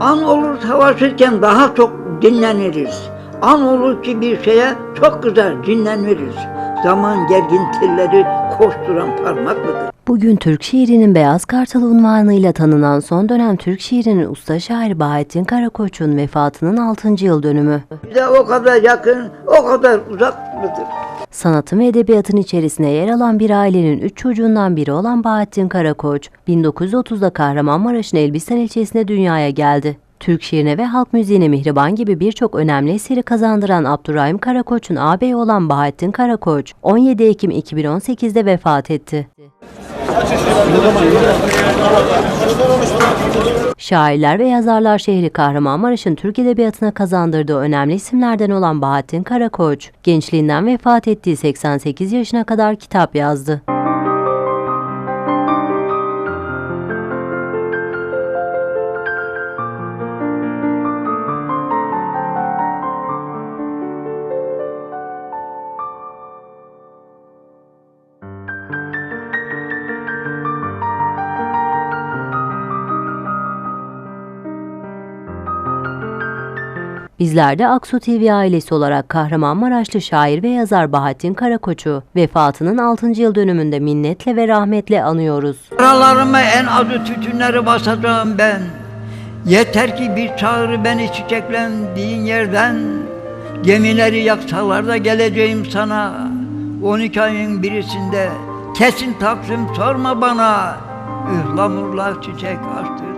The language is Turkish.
An olur savaşırken daha çok dinleniriz. An olur ki bir şeye çok güzel dinleniriz. Zaman gergintileri koşturan parmak mıdır? Bugün Türk şiirinin Beyaz Kartal unvanıyla tanınan son dönem Türk şiirinin usta şairi Bahattin Karakoç'un vefatının 6. yıl dönümü. Bize o kadar yakın, o kadar uzak mıdır? Sanatın ve edebiyatın içerisine yer alan bir ailenin üç çocuğundan biri olan Bahattin Karakoç, 1930'da Kahramanmaraş'ın Elbistan ilçesinde dünyaya geldi. Türk şiirine ve halk müziğine mihriban gibi birçok önemli eseri kazandıran Abdurrahim Karakoç'un ağabeyi olan Bahattin Karakoç, 17 Ekim 2018'de vefat etti. Şairler ve yazarlar şehri Kahramanmaraş'ın Türk Edebiyatı'na kazandırdığı önemli isimlerden olan Bahattin Karakoç, gençliğinden vefat ettiği 88 yaşına kadar kitap yazdı. Bizler de Aksu TV ailesi olarak Kahramanmaraşlı şair ve yazar Bahattin Karakoç'u vefatının 6. yıl dönümünde minnetle ve rahmetle anıyoruz. Aralarıma en azı tütünleri basacağım ben. Yeter ki bir çağrı beni çiçeklendiğin yerden. Gemileri yaksalar da geleceğim sana. 12 ayın birisinde kesin taksim sorma bana. Ihlamurlar çiçek açtı